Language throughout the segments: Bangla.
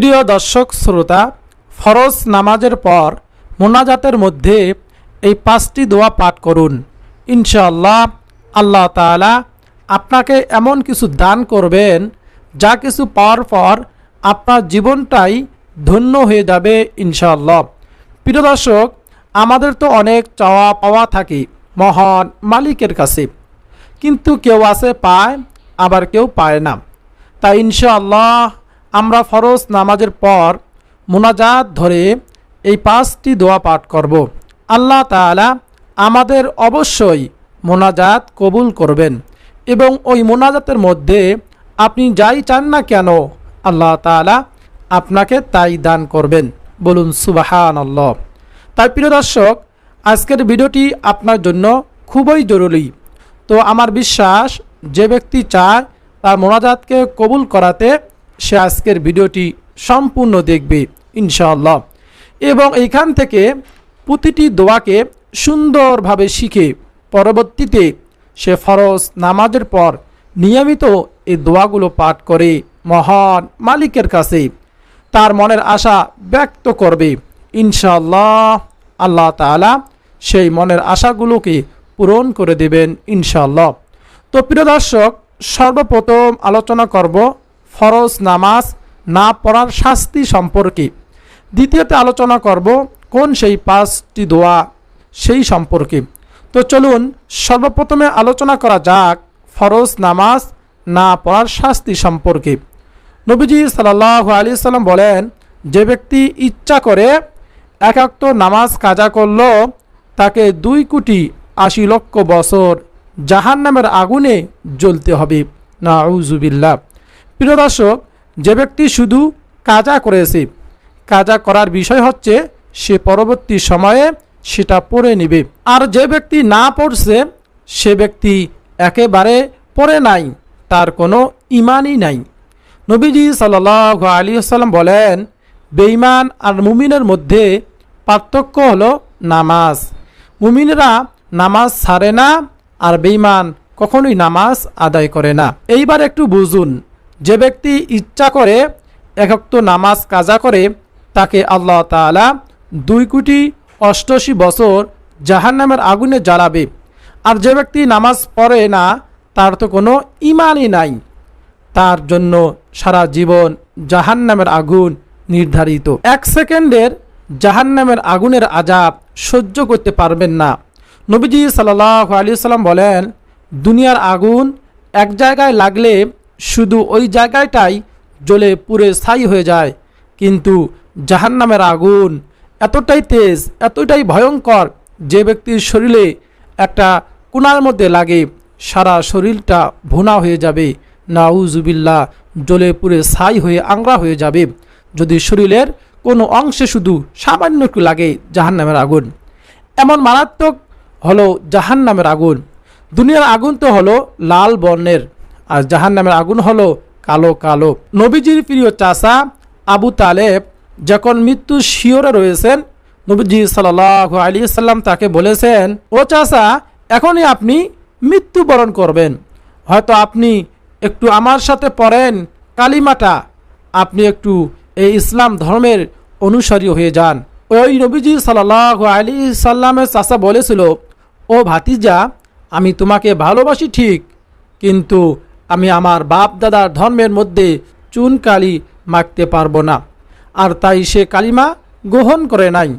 প্রিয় দর্শক, শ্রোতা, ফরজ নামাজের পর মোনাজাতের মধ্যে এই পাঁচটি দোয়া পাঠ করুন। ইনশাআল্লাহ আল্লাহ তাআলা আপনাকে এমন কিছু দান করবেন, যা কিছু পাওয়ার পর আপনার জীবনটাই ধন্য হয়ে যাবে ইনশাআল্লাহ। প্রিয় দর্শক, আমাদের তো অনেক চাওয়া পাওয়া থাকে মহান মালিকের কাছে, কিন্তু কেউ আছে পায়, আবার কেউ পায় না। তাই ইনশাআল্লাহ আমরা ফরজ নামাজের পর মোনাজাত ধরে এই পাঁচটি দোয়া পাঠ করব। আল্লাহ তাআলা আমাদের অবশ্যই মোনাজাত কবুল করবেন এবং ওই মোনাজাতের মধ্যে আপনি যাই চান না কেন, আল্লাহ তাআলা আপনাকে তাই দান করবেন। বলুন সুবাহান আল্লাহ তাই প্রিয় দর্শক, আজকের ভিডিওটি আপনার জন্য খুবই জরুরি। তো আমার বিশ্বাস, যে ব্যক্তি চায় তার মোনাজাতকে কবুল করাতে সে আজকের ভিডিওটি সম্পূর্ণ দেখবে, ইনশাআল্লাহ। এবং এইখান থেকে প্রতিটি দোয়াকে সুন্দরভাবে শিখে পরবর্তীতে সে ফরজ নামাজের পর নিয়মিত এই দোয়াগুলো পাঠ করে মহান মালিকের কাছে তার মনের আশা ব্যক্ত করবে, ইনশাআল্লাহ। আল্লাহ তাআলা সেই মনের আশাগুলোকে পূরণ করে দেবেন, ইনশাআল্লাহ। তো প্রিয় দর্শক, সর্বপ্রথম আলোচনা করব ফরজ নামাজ না পড়ার শাস্তি সম্পর্কে। দ্বিতীয়তে আলোচনা করব কোন সেই পাঁচটি দোয়া সেই সম্পর্কে। তো চলুন সর্বপ্রথমে আলোচনা করা যাক ফরজ নামাজ না পড়ার শাস্তি সম্পর্কে। নবীজি সাল্লাহ আলি সাল্লাম বলেন, যে ব্যক্তি ইচ্ছা করে একাক্ত নামাজ কাজা করল, তাকে দুই কোটি আশি লক্ষ বছর জাহান নামের আগুনে জ্বলতে হবে। না উজুবিল্লা প্রিয় দর্শক, যে ব্যক্তি শুধু কাজা করেছে, কাজা করার বিষয় হচ্ছে সে পরবর্তী সময়ে সেটা পড়ে নিবে। আর যে ব্যক্তি না পড়ছে, সে ব্যক্তি একেবারে পড়ে নাই, তার কোনো ইমানই নাই। নবীজি সাল্লাহ আলী সাল্লাম বলেন, বেঈমান আর মুমিনের মধ্যে পার্থক্য হলো নামাজ। মুমিনরা নামাজ ছাড়ে না, আর বেঈমান কখনোই নামাজ আদায় করে না। এইবার একটু বুঝুন যে ব্যক্তি ইচ্ছা করে একক্ত নামাজ কাজা করে, তাকে আল্লাহ তাআলা দুই কোটি অষ্টআশি বছর জাহান্নামের আগুনে জ্বালাবে। আর যে ব্যক্তি নামাজ পড়ে না, তার তো কোনো ইমানই নাই। তার জন্য সারা জীবন জাহান্নামের আগুন নির্ধারিত। এক সেকেন্ডের জাহান্নামের আগুনের আজাব সহ্য করতে পারবেন না। নবীজি সাল্লাহ আলী সাল্লাম বলেন, দুনিয়ার আগুন এক জায়গায় লাগলে শুধু ওই জায়গাটাই জ্বলে পুরে ছাই হয়ে যায়। কিন্তু জাহান্নামের আগুন এতটাই তেজ, এতটাই ভয়ঙ্কর যে ব্যক্তির শরীরে একটা কোনার মধ্যে লাগে, সারা শরীরটা ভুনা হয়ে যাবে। নাউজুবিল্লা জ্বলে পুরে ছাই হয়ে আংরা হয়ে যাবে। যদি শরীরের কোনো অংশে শুধু সামান্য একটু লাগে জাহান্নামের আগুন। এমন মারাত্মক হলো জাহান্নামের আগুন। দুনিয়ার আগুন তো হলো লাল বর্ণের। আর জাহান নামের আগুন হলো কালো কালো। নবীজির প্রিয় চাষা আবু তালেব যখন মৃত্যু শিওরে রয়েছেন, নবীজি সাল্লাহ আলী সাল্লাম তাকে বলেছেন, ও চাষা এখনই আপনি মৃত্যুবরণ করবেন। হয়তো আপনি একটু আমার সাথে পড়েন কালিমাটা। আপনি একটু এই ইসলাম ধর্মের অনুসারী হয়ে যান। ওই নবীজি সাল্লাহ আলী সাল্লামের চাষা বলেছিল, ও ভাতিজা, আমি তোমাকে ভালোবাসি ঠিক, কিন্তু আমি আমার বাপ দাদার ধর্মের মধ্যে চুন কালি মাখতে পারব না। আর তাই সে কালিমা গ্রহণ করে নাই।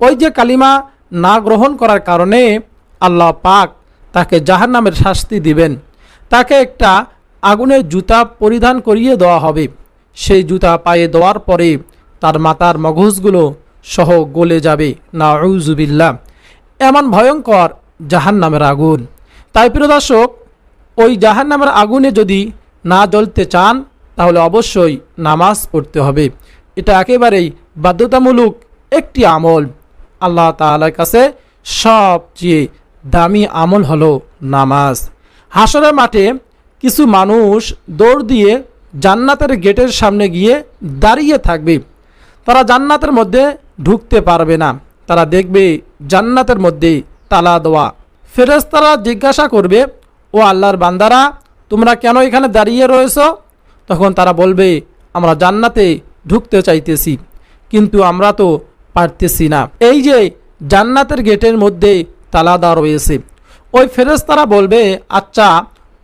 ওই যে কালিমা না গ্রহণ করার কারণে আল্লাহ পাক তাকে জাহান্নামের শাস্তি দিবেন। তাকে একটা আগুনের জুতা পরিধান করিয়ে দেওয়া হবে। সেই জুতা পায়ে দেওয়ার পরে তার মাতার মগজগুলো সহ গলে যাবে। না উজুবিল্লা এমন ভয়ঙ্কর জাহান্নামের আগুন। তাই প্রিয় দর্শক ওই জাহান্নামের আগুনে যদি না জ্বলতে চান, তাহলে অবশ্যই নামাজ পড়তে হবে। এটা একেবারেই বাধ্যতামূলক একটি আমল। আল্লাহ তাআলার কাছে সবচেয়ে দামি আমল হলো নামাজ। হাসরের মাঠে কিছু মানুষ দৌড় দিয়ে জান্নাতের গেটের সামনে গিয়ে দাঁড়িয়ে থাকবে। তারা জান্নাতের মধ্যে ঢুকতে পারবে না। তারা দেখবে জান্নাতের মধ্যে তালা দেওয়া। ফেরেশতারা জিজ্ঞাসা করবে ও আল্লাহর বান্দারা, তোমরা কেন এখানে দাঁড়িয়ে রয়েছ? তখন তারা বলবে, আমরা জান্নাতে ঢুকতে চাইতেছি, কিন্তু আমরা তো পারতেছি না। এই যে জান্নাতের গেটের মধ্যে তালা দেওয়া রয়েছে, ওই ফেরেশতারা বলবে আচ্ছা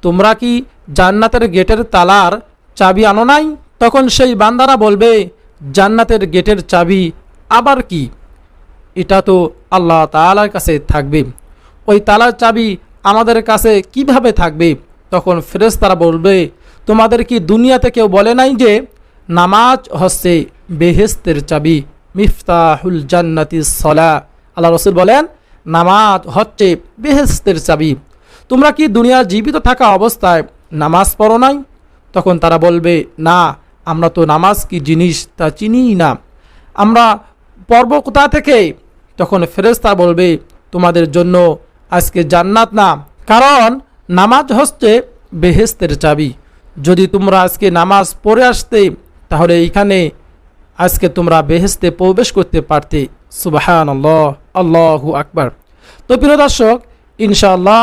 তোমরা কি জান্নাতের গেটের তালার চাবি আনো নাই? তখন সেই বান্দারা বলবে, জান্নাতের গেটের চাবি আবার কি? এটা তো আল্লাহ তালার কাছে থাকবে। ওই তালার চাবি আমাদের কাছে কীভাবে থাকবে? তখন ফেরেশতারা বলবে, তোমাদের কি দুনিয়াতে কেউ বলে নাই যে, নামাজ হচ্ছে বেহেস্তের চাবি, মিফতাহুল জান্নাতি সলা। আল্লাহ রসুল বলেন, নামাজ হচ্ছে বেহেস্তের চাবি। তোমরা কি দুনিয়ার জীবিত থাকা অবস্থায় নামাজ পড়ো নাই? তখন তারা বলবে, না, আমরা তো নামাজ কি জিনিস তা চিনিই না। আমরা পর্ব কোথা থেকে? তখন ফেরেশতা বলবে, তোমাদের জন্য আজকে জান্নাত না, কারণ নামাজ হচ্ছে বেহেস্তের চাবি। যদি তোমরা আজকে নামাজ পড়ে আসতে, তাহলে এইখানে আজকে তোমরা বেহেস্তে প্রবেশ করতে পারতে। সুবাহান আল্লাহ আল্লাহু আকবার। তো প্রিয় দর্শক, ইনশাআল্লাহ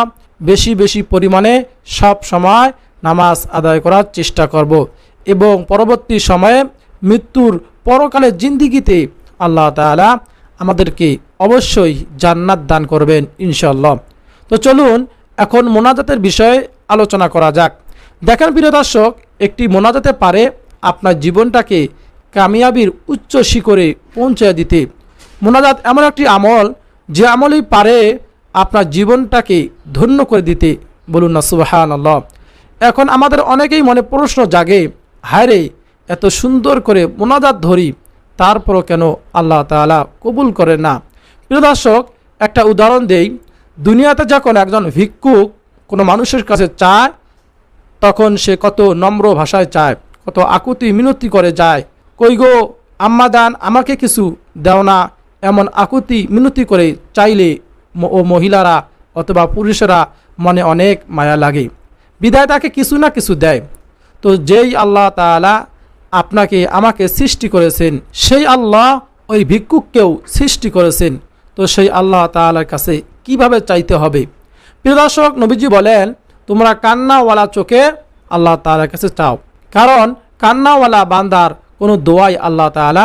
বেশি বেশি পরিমাণে সব সময় নামাজ আদায় করার চেষ্টা করব এবং পরবর্তী সময়ে মৃত্যুর পরকালের জিন্দিগিতে আল্লাহ তাআলা আমাদেরকে অবশ্যই জান্নাত দান করবেন ইনশাল্লাহ তো চলুন এখন মোনাজাতের বিষয়ে আলোচনা করা যাক। দেখেন প্রিয় দর্শক, একটি মোনাজাতে পারে আপনার জীবনটাকে কামিয়াবির উচ্চ শিখরে পৌঁছে দিতে। মোনাজাত এমন একটি আমল, যে আমলই পারে আপনার জীবনটাকে ধন্য করে দিতে। বলুন না সুবাহান এখন আমাদের অনেকেই মনে প্রশ্ন জাগে, হায়রে, এত সুন্দর করে মোনাজাত ধরি, তারপরও কেন আল্লাহ তাআলা কবুল করে না? প্রিয় দর্শক, একটা উদাহরণ দেই। দুনিয়াতে যখন একজন ভিক্ষুক কোনো মানুষের কাছে চায়, তখন সে কত নম্র ভাষায় চায়, কত আকুতি মিনতি করে যায়। কই গো, আম্মা দান, আমাকে কিছু দেও না, এমন আকুতি মিনতি করে চাইলে ও মহিলারা অথবা পুরুষেরা মনে অনেক মায়া লাগে। বিদায় তাকে কিছু না কিছু দেয়। তো যেই আল্লাহ তাআলা আপনাকে আমাকে সৃষ্টি করেছেন, সেই আল্লাহ ওই ভিক্ষুককেও সৃষ্টি করেছেন। তো সেই আল্লাহ তাআলার কাছে কীভাবে চাইতে হবে? প্রিয় দর্শক, নবীজি বলেন, তোমরা কান্নাওয়ালা চোখে আল্লাহ তাআলার কাছে চাও। কারণ কান্নাওয়ালা বান্দার কোনো দোয়াই আল্লাহ তাআলা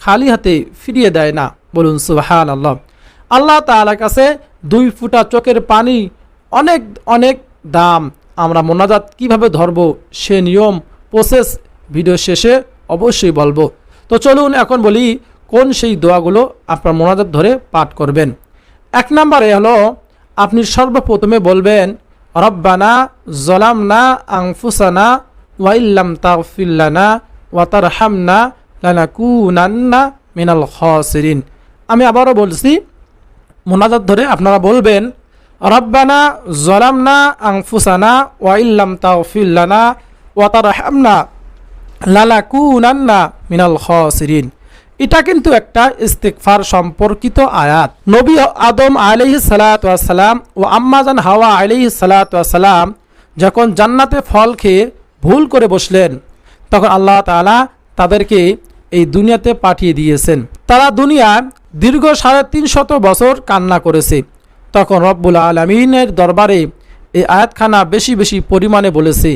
খালি হাতে ফিরিয়ে দেয় না। বলুন সুবহান আল্লাহ আল্লাহ তাআলার কাছে দুই ফুটা চোখের পানি অনেক অনেক দাম। আমরা মোনাজাত কীভাবে ধরবো? সে নিয়ম, প্রসেস ভিডিও শেষে অবশ্যই বলব। তো চলুন এখন বলি কোন সেই দোয়াগুলো আপনার মোনাজাত ধরে পাঠ করবেন? এক নম্বরে হলো, আপনি সর্বপ্রথমে বলবেন, রব্বানা জলামনা আংফুসানা ওয়াইল্লাম তাগফিল্লানা ওয়াতার হামনা লানাকুনান্না মিনাল খসিরিন। আমি আবারও বলছি, মোনাজাত ধরে আপনারা বলবেন, রব্বানা জলামনা আংফুসানা ওয়াইল্লাম তাগফিল্লানা ওয়াতার হামনা লালাকুনান্না মিনাল খসিরিন। এটা কিন্তু একটা ইস্তিকফার সম্পর্কিত আয়াত। নবী আদম আলাইহি সালাম ও আম্মাজান হাওয়া আলাইহি সালাম যখন জান্নাতে ফল খেয়ে ভুল করে বসলেন, তখন আল্লাহ তাআলা তাদেরকে এই দুনিয়াতে পাঠিয়ে দিয়েছেন। তারা দুনিয়ায় দীর্ঘ সাড়ে তিনশত বছর কান্না করেছে। তখন রব্বুল আলমিনের দরবারে এই আয়াতখানা বেশি বেশি পরিমাণে বলেছে।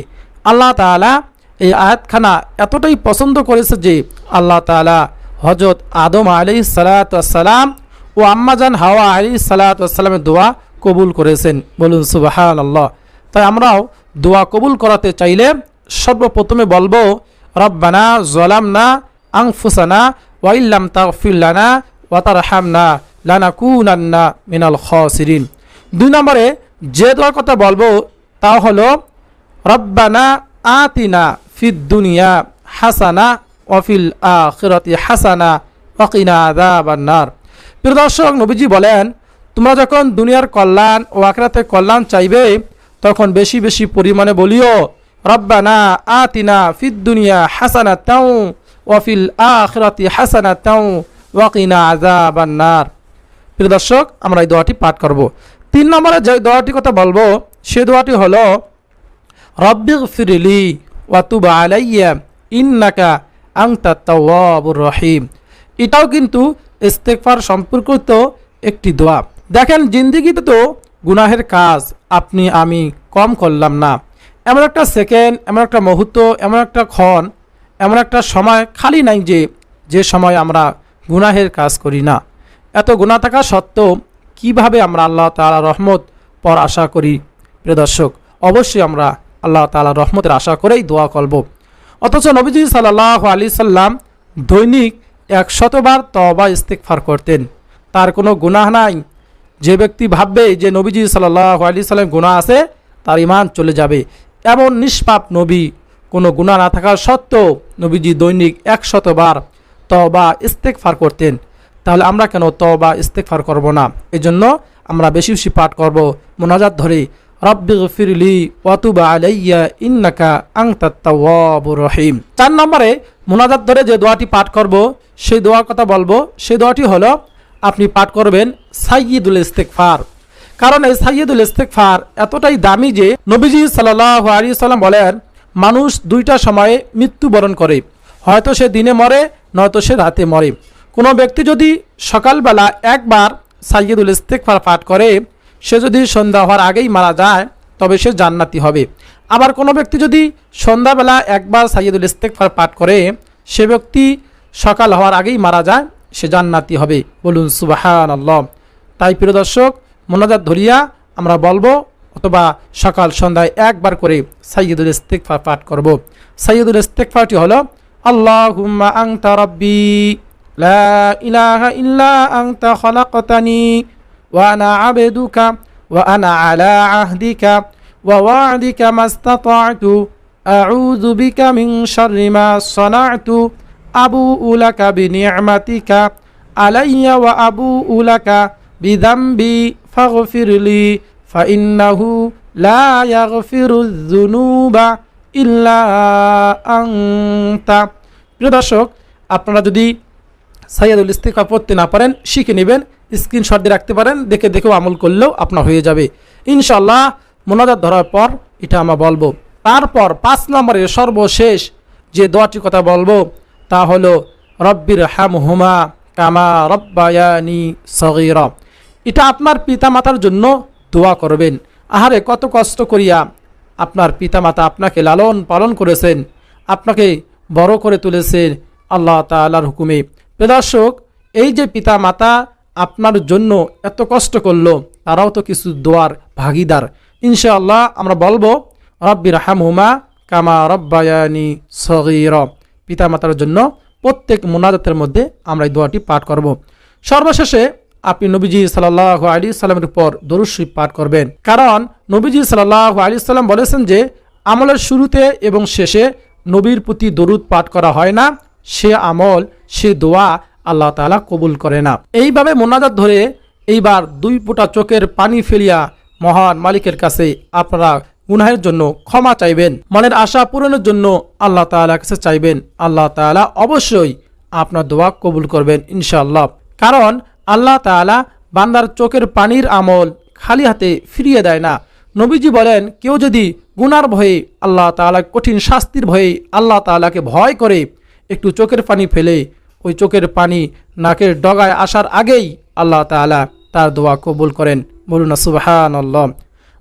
আল্লাহ তাআলা এই আয়াতখানা এতটাই পছন্দ করেছে যে আল্লাহ তাআলা হজরত আদম আলি সালাতাম ও আম্মাজান হাওয়া আলি সালাতামের দোয়া কবুল করেছেন। বলুন সুবাহান আল্লাহ তাই আমরাও দোয়া কবুল করাতে চাইলে সর্বপ্রথমে বলব, রব্বানা জলামনা আংফুসানা ওয়াইল্লাম তাগফিল্লানা ওয়াতার হামনা লানাকুনান্না মিনাল খসিরিন। দুই নম্বরে যে দোয়ার কথা বলব, তা হলো, রব্বানা আতিনা ফিদ দুনিয়া হাসানা ওয়াফিল আখিরাতি হাসানা, ওয়াকিনা আযাবান্নার। প্রিয় দর্শক, নবীজি বলেন, তোমরা যখন দুনিয়ার কল্যাণ ও আখিরাতে কল্যাণ চাইবে, তখন বেশি বেশি পরিমাণে বলিও, রব্বানা আতিনা ফিদ দুনিয়া হাসানা তাও ওয়াফিল আখিরাতি হাসানা তাও ওয়াকিনা আযাবান্নার। প্রিয় দর্শক, আমরা এই দোয়াটি পাঠ করব। তিন নম্বরে যে দোয়াটি কথা বলব, সে দোয়াটি হলো রব্বিগ ফিরিলি ওয়াতুবা আলাইয়া ইন্নাকা আংতা তাওয়াবুর রহিম। এটাও কিন্তু ইস্তেকফার সম্পর্কিত একটি দোয়া। দেখেন, জিন্দিগিতে তো গুনাহের কাজ আপনি, আমি কম করলাম না। এমন একটা সেকেন্ড, এমন একটা মুহূর্ত, এমন একটা ক্ষণ, এমন একটা সময় খালি নাই যে যে সময় আমরা গুনাহের কাজ করি না। এত গুণা থাকা সত্ত্বেও কীভাবে আমরা আল্লাহ তালা রহমত পর আশা করি? প্রিয় দর্শক, অবশ্যই আমরা আল্লাহ তালা রহমতের আশা করেই দোয়া করব। অথচ নবীজি সাল্লাহ আলি সাল্লাম দৈনিক এক শতবার তবা ইস্তেকফার করতেন। তার কোনো গুনাহ নাই। যে ব্যক্তি ভাববে যে নবীজি সাল্লাহ আলি সাল্লাম গুণা আছে, তার ইমান চলে যাবে। এমন নিষ্পাপ নবী কোনো গুণা না থাকা সত্ত্বেও নবীজি দৈনিক এক শতবার তবা ইস্তেকফার করতেন। তাহলে আমরা কেন তবা ইস্তেকফার করব না? এজন্য আমরা বেশি বেশি পাঠ করব, মোনাজাত ধরে রব্বি ফিরলি ওয়াতুবা আলাইয়া ইন্নাকা আংতাত তাওয়াবুর রহিম। চার নম্বরে মোনাজাত ধরে যে দোয়াটি পাঠ করব, সেই দোয়ার কথা বলব। সেই দোয়াটি হলো, আপনি পাঠ করবেন সাইয়িদুল ইস্তেকফার কারণ এই সাইয়দুল ইস্তেকফার এতটাই দামি যে নবীজি সাল্লাহ আলী সাল্লাম বলেন, মানুষ দুইটা সময়ে মৃত্যুবরণ করে। হয়তো সে দিনে মরে, নয়তো সে রাতে মরে। কোনো ব্যক্তি যদি সকালবেলা একবার সাইয়দুল ইস্তেকফার পাঠ করে সে যদি সন্ধ্যা হওয়ার আগেই মারা যায়, তবে সে জান্নাতি হবে। আবার কোনো ব্যক্তি যদি সন্ধ্যাবেলা একবার সাইয়দুল ইস্তেকফার পাঠ করে, সে ব্যক্তি সকাল হওয়ার আগেই মারা যায়, সে জান্নাতি হবে। বলুন সুবাহান আল্লাহ তাই প্রিয় দর্শক, মোনাজাত ধরিয়া আমরা বলব, অথবা সকাল সন্ধ্যায় একবার করে সাইয়দুল ইস্তেকফার পাঠ করব। সাইয়দুল ইস্তেকফারটি হলো, আল্লাহুম্মা আংতা রব্বি, লা ইলাহা ইল্লা আংতা খলাকতানি আবেদুকা ওয়া আনা আলা আহদিকা ওয়া ওয়া'দিকা মাস্তাতা'তু আউযু বিকা মিন শাররি মা সানা'তু আবুউ লাকা বিনি'মাতিকা আলাইয়া ওয়া আবুউ লাকা বিযামবি ফাগফিরলি ফাইন্নাহু লা ইয়াগফিরু যুনুবা ইল্লা আনতা প্রিয় দর্শক, আপনারা যদি সাইয়াদুল ইস্তিকা পড়তে না পারেন, শিখে নেবেন। স্ক্রিনশট দিয়ে রাখতে পারেন, দেখে দেখেও আমল করলেও আপনার হয়ে যাবে। ইনশাল্লাহ মোনাজাত ধরার পর এটা আমরা বলব। তারপর পাঁচ নম্বরের সর্বশেষ যে দোয়াটির কথা বলব, তা হলো রব্বির হাম হুমা কামা রব্বায়ানি সগির। এটা আপনার পিতামাতার জন্য দোয়া করবেন। আহারে, কত কষ্ট করিয়া আপনার পিতামাতা আপনাকে লালন পালন করেছেন, আপনাকে বড় করে তুলেছেন আল্লাহ তালার হুকুমে। প্রদর্শক এই যে পিতা মাতা আপনার জন্য এত কষ্ট করল, তারাও তো কিছু দোয়ার ভাগিদার। ইনশাআল্লাহ আমরা বলব রব্বির হামহুমা কামা রব্বায়ানি সগির। পিতা মাতার জন্য প্রত্যেক মোনাজাতের মধ্যে আমরা এই দোয়াটি পাঠ করব। সর্বশেষে আপনি নবীজি সাল্লাহ আলী সাল্লামের উপর দরুশ্রী পাঠ করবেন। কারণ নবীজি সাল্লাহ আলী সাল্লাম বলেছেন যে, আমলের শুরুতে এবং শেষে নবীর প্রতি দরুদ পাঠ করা হয় না, সে আমল, সে দোয়া আল্লাহ তালা কবুল করে না। এইভাবে মোনাজাত ধরে এইবার দুই ফোঁটা চোখের পানি ফেলিয়া মহান মালিকের কাছে আপনারা গুনাহের জন্য ক্ষমা চাইবেন, মনের আশা পূরণের জন্য আল্লাহ তাআলার কাছে চাইবেন। আল্লাহ তাআলা অবশ্যই আপনার দোয়া কবুল করবেন ইনশাআল্লাহ। কারণ আল্লাহ তাআলা বান্দার চোখের পানির আমল খালি হাতে ফিরিয়ে দেয় না। নবীজি বলেন, কেউ যদি গুনার ভয়ে আল্লাহ তাআলা কঠিন শাস্তির ভয়ে আল্লাহ তাআলাকে ভয় করে একটু চোখের পানি ফেলে ওই চোখের পানি নাকের ডগায় আসার আগেই আল্লাহ তাআলা তার দোয়া কবুল করেন। বলুন সুবাহান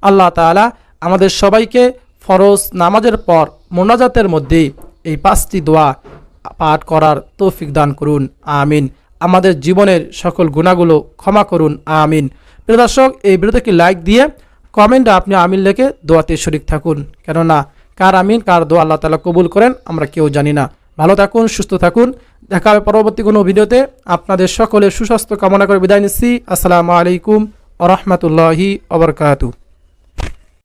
আল্লাহ তাআলা আমাদের সবাইকে ফরজ নামাজের পর মোনাজাতের মধ্যে এই পাঁচটি দোয়া পাঠ করার তৌফিক দান করুন। আমিন। আমাদের জীবনের সকল গুণাগুলো ক্ষমা করুন। আমিন। প্রিয় দর্শক, এই ভিডিওতে লাইক দিয়ে কমেন্টে আপনি আমিন লেখে দোয়াতে শরিক থাকুন। কেননা, কার আমিন, কার দোয়া আল্লাহ তালা কবুল করেন, আমরা কেউ জানি না। ভালো থাকুন, সুস্থ থাকুন। দেখা হবে পরবর্তী কোনো ভিডিওতে। আপনাদের সকলের সুস্বাস্থ্য কামনা করে বিদায় নিচ্ছি। আসসালামু আলাইকুম আ রহমতুল্লাহি অবরকাতু